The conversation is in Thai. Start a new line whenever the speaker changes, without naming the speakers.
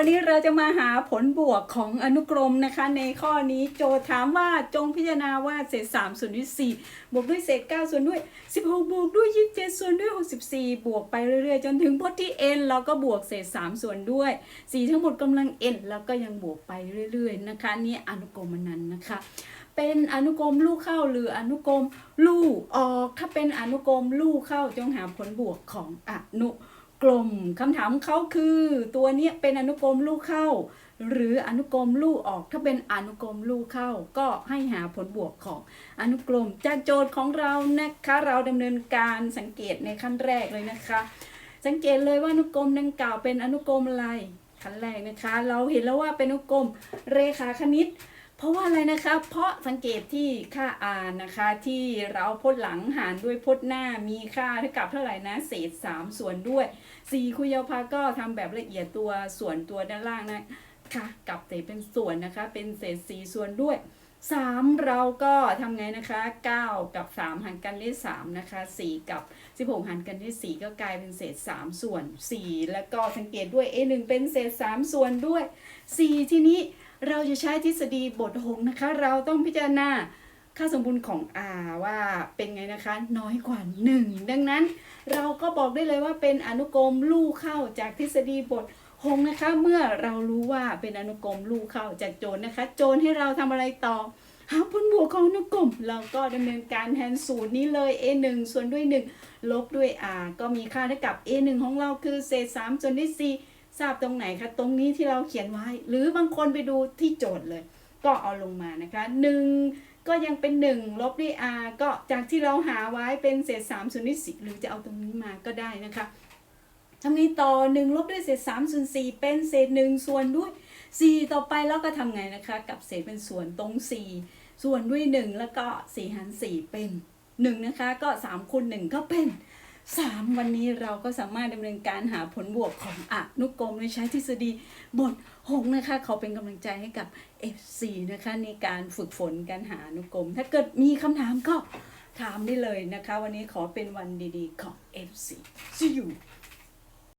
วันนี้เราจะมาหาผลบวกของอนุกรมนะคะ ในข้อนี้โจทย์ถามว่าจงพิจารณาว่าเศษ3ส่วนด้วย4บวกด้วยเศษ9ส่วนด้วย 16 บวกด้วย 27 ส่วนด้วย 64 บวกไปเรื่อยๆ จนถึงพจน์ที่ n เราก็บวกเศษ 3 ส่วนด้วย 4 ทั้งหมดกำลัง n แล้วก็ยังบวกไปเรื่อยๆนะคะ นี่อนุกรมนั้นนะคะ เป็นอนุกรมลูกเข้าหรืออนุกรมลูกออกถ้าเป็นอนุกรมลูกเข้าจงหาผลบวกของอนุกรม กลมคำถามเขาคือ ตัวนี้เป็นอนุกรมลูกเข้า หรืออนุกรมลูกออก ถ้าเป็นอนุกรมลูกเข้า ก็ให้หาผลบวกของอนุกรมจากโจทย์ของเรานะคะ เราดำเนินการสังเกตในขั้นแรกเลยนะคะ สังเกตเลยว่าอนุกรมดังกล่าวเป็นอนุกรมอะไรขั้นแรกนะคะ เราเห็นแล้วว่าเป็นอนุกรมเรขาคณิต เพราะว่าอะไรนะคะ เพราะสังเกตที่ค่า r นะคะ ที่เราพจน์หลังหารด้วยพจน์หน้ามีค่าเท่ากับเท่าไหร่นะ เศษ 3 ส่วนด้วย 4คุยาพาก็ทำแบบละเอียดตัวส่วนตัวด้านล่างนะคะกลับเศษเป็นส่วนนะคะ เป็นเศษ 4 ส่วนด้วย 3 เราก็ทำไงนะคะ 9 กับ 3 หารกันได้3นะคะ 4 กับ 16 หารกันได้4ก็กลายเป็นเศษ 3 ส่วน 4 แล้วก็สังเกตด้วย a 1เป็นเศษ 3 ส่วนด้วย 4 ทีนี้ เราจะใช้ทฤษฎีบทหงนะคะ เราต้องพิจารณาค่าสมบูรณ์ของ r ว่าเป็นไงนะคะ น้อยกว่า 1 ดังนั้น เราก็บอกได้เลยว่าเป็นอนุกรมลู่เข้าจากทฤษฎีบทหงนะคะ เมื่อเรารู้ว่าเป็นอนุกรมลู่เข้าจากโจทย์นะคะ โจทย์ให้เราทำอะไรต่อหาผลบวกของอนุกรมเราก็ดำเนินการแทนสูตรนี้เลย a 1ส่วนด้วย 1 ลบด้วย r ก็มีค่าเท่ากับ a 1ของเราคือเศษ3ส่วนด้วย4 ทราบตรงไหนคะตรงนี้ที่เราเขียนไว้ หรือบางคนไปดูที่โจทย์เลย ก็เอาลงมานะคะ1ก็ยังเป็น1ลบด้วย r ก็จากที่เราหาไว้เป็นเศษ3ส่วนด้วย4หรือจะเอาตรงนี้มาก็ได้นะคะทำนี้ต่อ1ลบด้วยเศษ3ส่วน4เป็นเศษ1ส่วนด้วย4ต่อไปแล้วก็ทำไงนะคะ กับเศษเป็นส่วนตรง4ส่วนด้วย1แล้วก็4หาร4เป็น1นะคะ ก็3คูณ1ก็เป็น 3 วันนี้เราก็สามารถดำเนินการหาผลบวกของอนุกรมโดยใช้ทฤษฎีบทหกนะคะเขาเป็นกำลังใจให้กับ FC นะคะในการฝึกฝนการหาอนุกรม ถ้าเกิดมีคำถามก็ถามได้เลยนะคะ วันนี้ขอเป็นวันดีๆของ FC See you